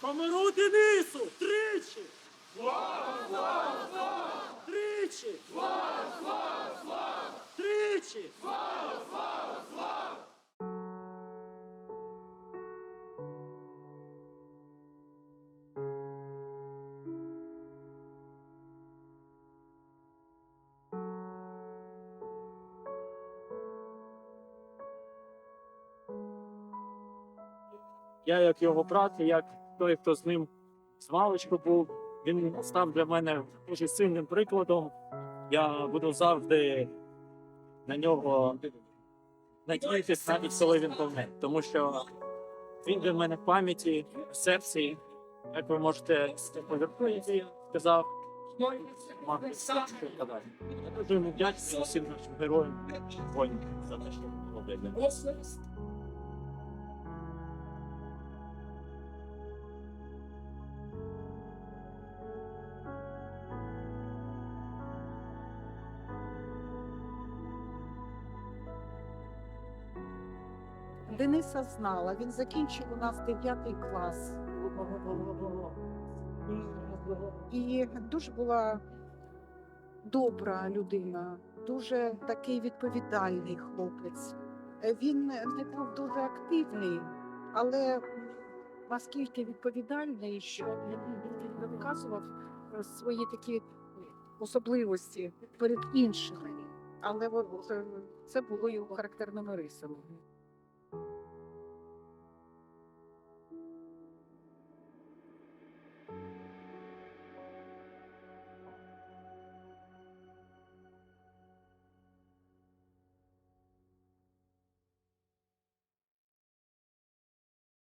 Комару Денису! Тричі! Слава, слава, слава! Тричі! Слава, слава, слава! Тричі! Я як його брат, як той, хто з ним з маличку був, він став для мене дуже сильним прикладом. Я буду завжди на нього надіятися, навіть коли він помре. Тому що він для мене в пам'яті, в серці, як ви можете я сказав. мати сказати. Я дуже йому вдячний усім нашим героям воїнам за те, що роблять для нас. Дениса знала, він закінчив у нас 9 клас. І дуже була добра людина, дуже такий відповідальний хлопець. Він не був дуже активний, але наскільки відповідальний, що він виказував свої такі особливості перед іншими. Але е, це було його характерними рисами.